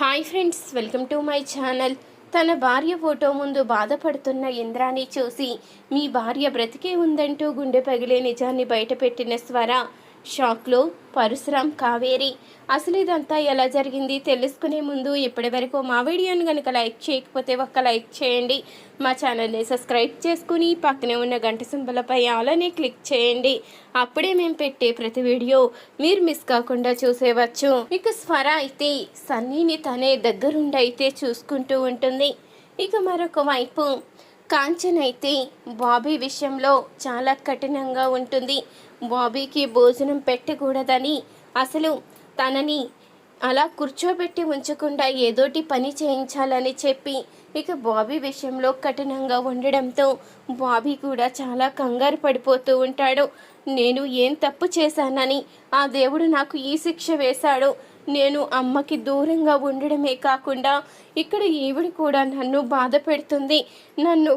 Hi friends welcome to my channel తన భార్య photo ముందు బాధపడుతున్న ఇంద్రాని చూసి మీ భార్య బ్రతికే ఉందంటూ గుండె పగిలే నిజాన్ని బయటపెట్టిన స్వర. షాక్లో పరశురాం కావేరి అసలు ఇదంతా ఎలా జరిగింది? తెలుసుకునే ముందు ఇప్పటి వరకు మా వీడియోని కనుక లైక్ చేయకపోతే ఒక్క లైక్ చేయండి. మా ఛానల్ని సబ్స్క్రైబ్ చేసుకుని పక్కనే ఉన్న గంట సింబలపై అలానే క్లిక్ చేయండి. అప్పుడే మేము పెట్టే ప్రతి వీడియో మీరు మిస్ కాకుండా చూసేవచ్చు. ఇక స్వర అయితే సన్నీని తనే దగ్గరుండి అయితే చూసుకుంటూ ఉంటుంది. ఇక మరొక వైపు కాంచన్ అయితే బాబీ విషయంలో చాలా కఠినంగా ఉంటుంది. బాబీకి భోజనం పెట్టకూడదని అసలు తనని అలా కూర్చోబెట్టి ఉంచకుండా ఏదోటి పని చేయించాలని చెప్పి ఇక బాబీ విషయంలో కఠినంగా ఉండడంతో బాబీ కూడా చాలా కంగారు పడిపోతూ ఉంటాడు. నేను ఏం తప్పు చేశానని ఆ దేవుడు నాకు ఈ శిక్ష వేశాడు. నేను అమ్మకి దూరంగా ఉండడమే కాకుండా ఇక్కడ ఈవిడ కూడా నన్ను బాధ పెడుతుంది. నన్ను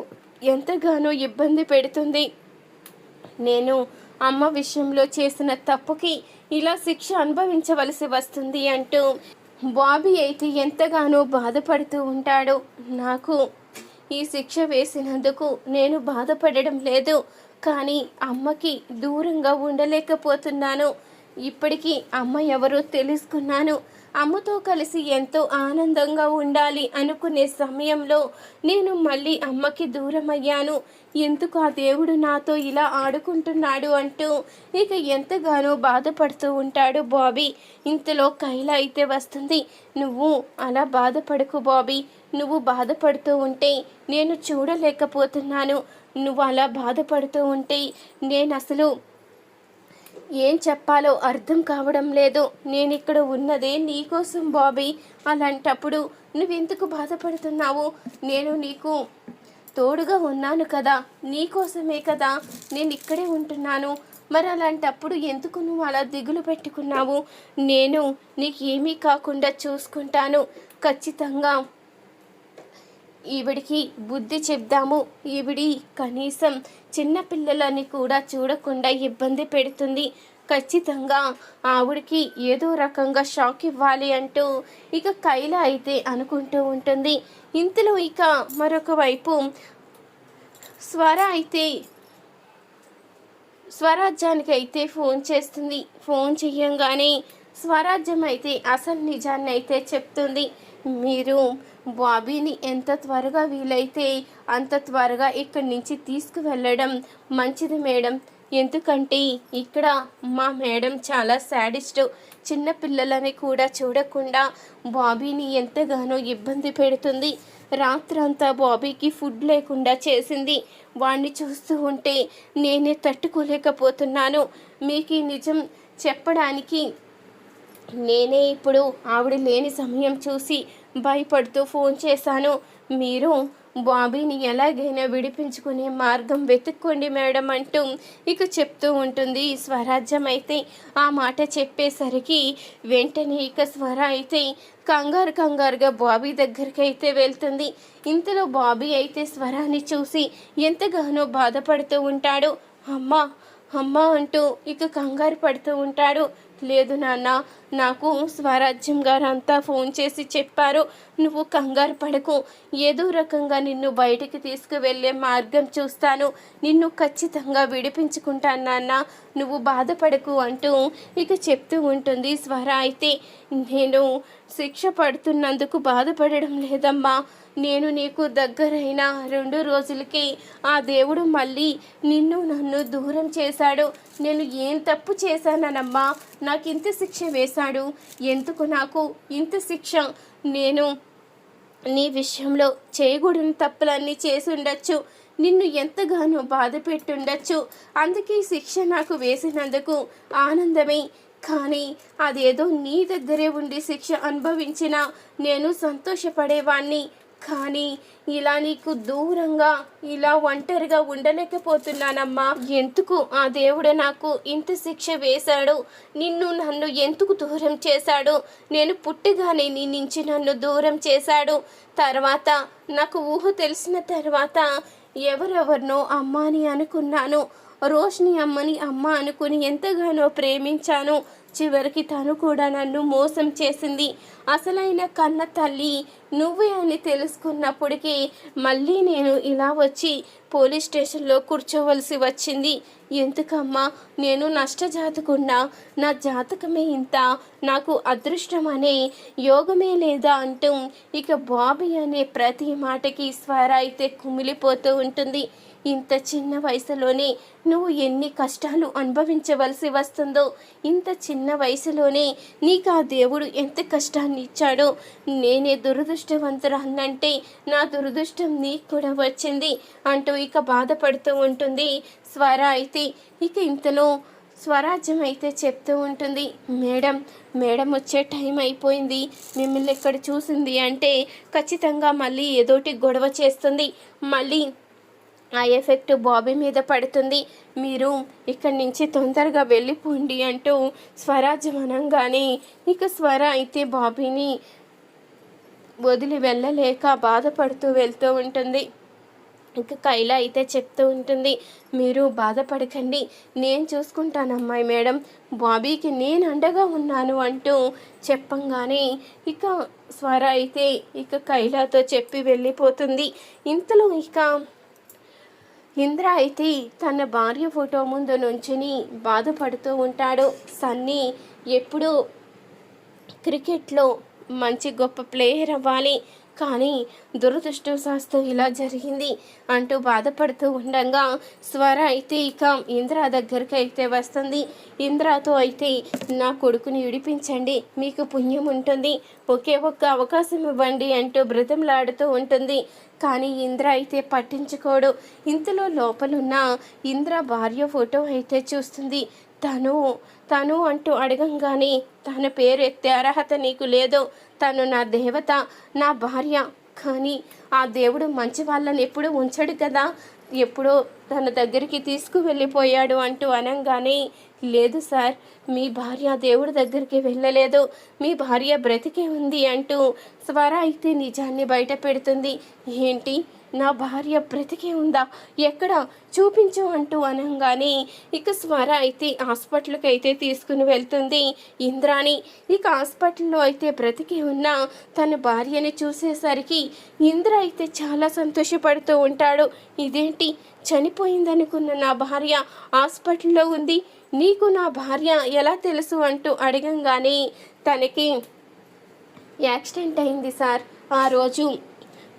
ఎంతగానో ఇబ్బంది పెడుతుంది. నేను అమ్మ విషయంలో చేసిన తప్పుకి ఇలా శిక్ష అనుభవించవలసి వస్తుంది అంటూ బాబీ అయితే ఎంతగానో బాధపడుతూ ఉంటాడు. నాకు ఈ శిక్ష వేసినందుకు నేను బాధపడడం లేదు. కానీ అమ్మకి దూరంగా ఉండలేకపోతున్నాను. ఇప్పటికీ అమ్మ ఎవరో తెలుసుకున్నాను. అమ్మతో కలిసి ఎంతో ఆనందంగా ఉండాలి అనుకునే సమయంలో నేను మళ్ళీ అమ్మకి దూరం అయ్యాను ఎందుకు ఆ దేవుడు నాతో ఇలా ఆడుకుంటున్నాడు అంటూ ఇక ఎంతగానో బాధపడుతూ ఉంటాడు బాబీ. ఇంతలో కైల అయితే వస్తుంది. నువ్వు అలా బాధపడకు బాబీ. నువ్వు బాధపడుతూ ఉంటే నేను చూడలేకపోతున్నాను. నువ్వు అలా బాధపడుతూ ఉంటే నేను అసలు ఏం చెప్పాలో అర్థం కావడం లేదు. నేను ఇక్కడ ఉన్నదే నీకోసం బాబీ. అలాంటప్పుడు నువ్వెందుకు బాధపడుతున్నావు? నేను నీకు తోడుగా ఉన్నాను కదా. నీకోసమే కదా నేను ఇక్కడే ఉంటున్నాను. మరి అలాంటప్పుడు ఎందుకు నువ్వు అలా దిగులు పెట్టుకున్నావు? నేను నీకు ఏమీ కాకుండా చూసుకుంటాను. ఖచ్చితంగా ఈవిడికి బుద్ధి చెప్దాము. ఈవిడి కనీసం చిన్నపిల్లలని కూడా చూడకుండా ఇబ్బంది పెడుతుంది. ఖచ్చితంగా ఆవిడికి ఏదో రకంగా షాక్ ఇవ్వాలి అంటూ ఇక కైల అయితే అనుకుంటూ ఉంటుంది. ఇంతలో ఇక మరొక వైపు స్వర అయితే స్వరాజ్యానికి అయితే ఫోన్ చేస్తుంది. ఫోన్ చెయ్యంగానే స్వరాజ్యం అయితే అసలు నిజాన్ని అయితే చెప్తుంది. మీరు బాబీని ఎంత త్వరగా వీలైతే అంత త్వరగా ఇక్కడి నుంచి తీసుకువెళ్ళడం మంచిది మేడం. ఎందుకంటే ఇక్కడ మా మేడం చాలా శాడిస్ట్. చిన్న పిల్లలని కూడా చూడకుండా బాబీని ఎంతగానో ఇబ్బంది పెడుతుంది. రాత్రంతా బాబీకి ఫుడ్ లేకుండా చేసింది. వాణ్ణి చూస్తూ ఉంటే నేనే తట్టుకోలేకపోతున్నాను. మీకు ఈ నిజం చెప్పడానికి నేనే ఇప్పుడు ఆవిడ లేని సమయం చూసి భయపడుతూ ఫోన్ చేశాను. మీరు బాబీని ఎలాగైనా విడిపించుకునే మార్గం వెతుక్కోండి మేడం అంటూ ఇక చెప్తూ ఉంటుంది. స్వరాజ్యం అయితే ఆ మాట చెప్పేసరికి వెంటనే ఇక స్వర అయితే కంగారు కంగారుగా బాబీ దగ్గరికి అయితే వెళ్తుంది. ఇంతలో బాబీ అయితే స్వరాన్ని చూసి ఎంతగానో బాధపడుతూ ఉంటాడు. అమ్మా అమ్మ అంటూ ఇక కంగారు పడుతూ ఉంటాడు. లేదు నాన్న. నాకు స్వరాజ్యం గారంతా ఫోన్ చేసి చెప్పారు. నువ్వు కంగారు పడకు. ఏదో రకంగా నిన్ను బయటికి తీసుకువెళ్ళే మార్గం చూస్తాను. నిన్ను ఖచ్చితంగా విడిపించుకుంటాను నాన్న. నువ్వు బాధపడకు అంటూ ఇక చెప్తూ ఉంటుంది స్వర. అయితే నేను శిక్ష పడుతున్నందుకు బాధపడడం లేదమ్మా. నేను నీకు దగ్గరైన రెండు రోజులకి ఆ దేవుడు మళ్ళీ నిన్ను నన్ను దూరం చేశాడు. నేను ఏం తప్పు చేశాననమ్మా? నాకు ఇంత శిక్ష వేశాడు. ఎందుకు నాకు ఇంత శిక్ష? నేను నీ విషయంలో చేయకూడని తప్పులన్నీ చేసి ఉండొచ్చు నిన్ను ఎంతగానో బాధ పెట్టుండొచ్చు. అందుకే శిక్ష నాకు వేసినందుకు ఆనందమే. కానీ అదేదో నీ దగ్గరే ఉండి శిక్ష అనుభవించిన నేను సంతోషపడేవాణ్ణి. కానీ ఇలా నీకు దూరంగా ఇలా ఒంటరిగా ఉండలేకపోతున్నానమ్మా. ఎందుకు ఆ దేవుడు నాకు ఇంత శిక్ష వేశాడు? నిన్ను నన్ను ఎందుకు దూరం చేశాడు? నేను పుట్టగానే నీ నుంచి నన్ను దూరం చేశాడు. తర్వాత నాకు ఊహ తెలిసిన తర్వాత ఎవరెవరినో అమ్మ అని అనుకున్నాను. రోష్ని అమ్మని అమ్మ అనుకుని ఎంతగానో ప్రేమించాను చివరికి తను కూడా నన్ను మోసం చేసింది. అసలైన కన్న తల్లి నువ్వే అని తెలుసుకున్నప్పటికీ మళ్ళీ నేను ఇలా వచ్చి పోలీస్ స్టేషన్లో కూర్చోవలసి వచ్చింది. ఎందుకమ్మా నేను నష్టజాతకుండా నా జాతకమే ఇంత నాకు అదృష్టం అనే యోగమే లేదా అంటూ ఇక బాబీ అనే ప్రతి మాటకి స్వర అయితే కుమిలిపోతూ ఉంటుంది. ఇంత చిన్న వయసులోనే నువ్వు ఎన్ని కష్టాలు అనుభవించవలసి వస్తుందో ఇంత చిన్న వయసులోనే నీకు ఆ దేవుడు ఎంత కష్టాన్ని ఇచ్చాడో నేనే దురదృష్టవంతురాలంటే నా దురదృష్టం నీకు కూడా వచ్చింది అంటూ ఇక బాధపడుతూ ఉంటుంది. స్వర అయితే ఇక ఇంతలో స్వరాజ్యం అయితే చెప్తూ ఉంటుంది. మేడం మేడం వచ్చే టైం అయిపోయింది. మిమ్మల్ని ఎక్కడ చూసింది అంటే ఖచ్చితంగా మళ్ళీ ఏదోటి గొడవ చేస్తుంది. మళ్ళీ ఆ ఎఫెక్ట్ బాబీ మీద పడుతుంది. మీరు ఇక్కడి నుంచి తొందరగా వెళ్ళిపోండి అంటూ స్వరాజ్యం అనగానే ఇక స్వర అయితే బాబీని వదిలి వెళ్ళలేక బాధపడుతూ వెళ్తూ ఉంటుంది. ఇంకా కైల అయితే చెప్తూ ఉంటుంది మీరు బాధపడకండి నేను చూసుకుంటాను అమ్మాయి మేడం. బాబీకి నేను అండగా ఉన్నాను అంటూ చెప్పంగానే ఇక స్వర అయితే ఇక కైలాతో చెప్పి వెళ్ళిపోతుంది. ఇంతలో ఇక ఇంద్ర అయితే తన భార్య ఫోటో ముందు నుంచుని బాధపడుతూ ఉంటాడు. సన్నీ ఎప్పుడూ క్రికెట్లో మంచి గొప్ప ప్లేయర్ అవ్వాలి. కానీ దురదృష్టవశాస్తు ఇలా జరిగింది అంటూ బాధపడుతూ ఉండగా స్వర అయితే ఇక ఇంద్ర దగ్గరికి అయితే వస్తుంది. ఇంద్రతో అయితే నా కొడుకుని విడిపించండి మీకు పుణ్యం ఉంటుంది ఒకే ఒక్క అవకాశం ఇవ్వండి అంటూ బ్రతంలాడుతూ ఉంటుంది. కానీ ఇంద్ర అయితే పట్టించుకోడు. ఇంతలో లోపలున్న ఇంద్ర భార్య ఫోటో అయితే చూస్తుంది. తను తను అంటూ అడగంగానే తన పేరు ఎత్తే అర్హత నీకు లేదు తను నా దేవత నా భార్య. కానీ ఆ దేవుడు మంచి వాళ్ళని ఎప్పుడూ ఉంచడు కదా. ఎప్పుడో తన దగ్గరికి తీసుకువెళ్ళిపోయాడు అంటూ అనగానే లేదు సార్ మీ భార్య దేవుడి దగ్గరికి వెళ్ళలేదు. మీ భార్య బ్రతికే ఉంది అంటూ స్వర అయితే నిజాన్ని బయట పెడుతుంది. ఏంటి? నా భార్య బ్రతికే ఉందా? ఎక్కడ? చూపించు అంటూ అనగానే ఇక స్వర అయితే హాస్పిటల్కి అయితే తీసుకుని వెళ్తుంది ఇంద్రాణి. ఇక హాస్పిటల్లో అయితే బ్రతికి ఉన్న తన భార్యని చూసేసరికి ఇంద్ర అయితే చాలా సంతోషపడుతూ ఉంటాడు. ఇదేంటి? చనిపో చనిపోయిందనుకున్న నా భార్య హాస్పిటల్లో ఉంది. నీకు నా భార్య ఎలా తెలుసు అంటూ అడగంగానే తనకి యాక్సిడెంట్ అయింది సార్. ఆ రోజు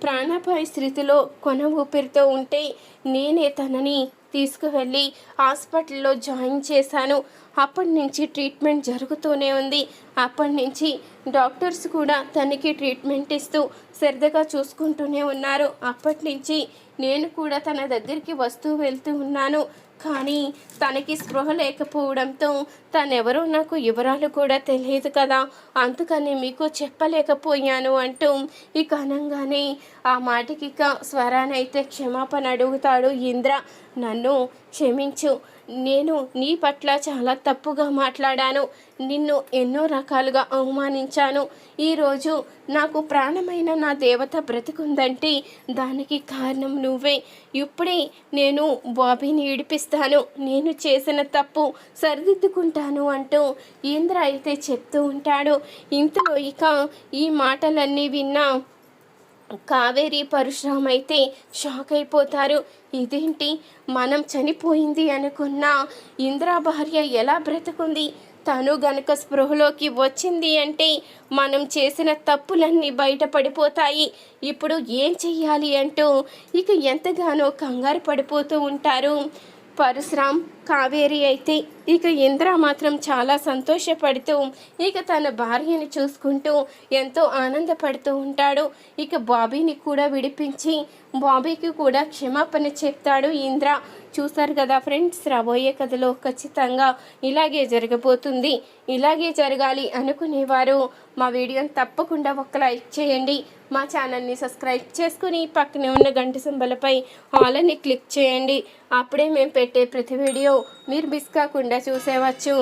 ప్రాణాపాయ స్థితిలో కొన ఊపిరితో ఉంటే నేనే తనని తీసుకువెళ్ళి హాస్పిటల్లో జాయిన్ చేశాను. అప్పటి నుంచి ట్రీట్మెంట్ జరుగుతూనే ఉంది. అప్పటి నుంచి డాక్టర్స్ కూడా తనకి ట్రీట్మెంట్ ఇస్తూ శ్రద్ధగా చూసుకుంటూనే ఉన్నారు. అప్పటి నుంచి నేను కూడా తన దగ్గరికి వస్తూ వెళ్తూ ఉన్నాను. కానీ తనకి స్పృహ లేకపోవడంతో తనెవరో నాకు వివరాలు కూడా తెలియదు కదా. అందుకని మీకు చెప్పలేకపోయాను అంటూ ఇక అనగానే ఆ మాటకి ఇక స్వరానైతే క్షమాపణ అడుగుతాడు ఇంద్ర. నన్ను క్షమించు. నేను నీ పట్ల చాలా తప్పుగా మాట్లాడాను. నిన్ను ఎన్నో రకాలుగా అవమానించాను. ఈరోజు నాకు ప్రాణమైన నా దేవత బ్రతికుందంటే దానికి కారణం నువ్వే. ఇప్పుడే నేను బాబీని ఏడిపిస్తాను. నేను చేసిన తప్పు సరిదిద్దుకుంటాను అంటూ ఇంద్ర అయితే చెప్తూ ఉంటాడు. ఇంతలో ఇక ఈ మాటలన్నీ విన్నా కావేరి పరశురామ్ అయితే షాక్ అయిపోతారు. ఇదేంటి? మనం చనిపోయింది అనుకున్న ఇంద్రా భార్య ఎలా బ్రతుకుంది? తను గనక స్పృహలోకి వచ్చింది అంటే మనం చేసిన తప్పులన్నీ బయటపడిపోతాయి. ఇప్పుడు ఏం చెయ్యాలి అంటూ ఇక ఎంతగానో కంగారు పడిపోతూ ఉంటారు. పరశురామ్ కావేరి అయితే ఇక ఇంద్ర మాత్రం చాలా సంతోషపడుతూ ఇక తన భార్యని చూసుకుంటూ ఎంతో ఆనందపడుతూ ఉంటాడు. ఇక బాబీని కూడా విడిపించి బాబీకి కూడా క్షమాపణ చెప్తాడు ఇంద్ర. చూశారు కదా ఫ్రెండ్స్ రాబోయే కథలో ఖచ్చితంగా ఇలాగే జరగబోతుంది. ఇలాగే జరగాలి అనుకునేవారు. మా వీడియోని తప్పకుండా ఒక లైక్ చేయండి. మా ఛానల్ని సబ్స్క్రైబ్ చేసుకుని పక్కనే ఉన్న గంట సింబలపై హాల్ అని క్లిక్ చేయండి. అప్పుడే మేము పెట్టే ప్రతి వీడియో మీరు మిస్ కాకుండా చూసేవచ్చు.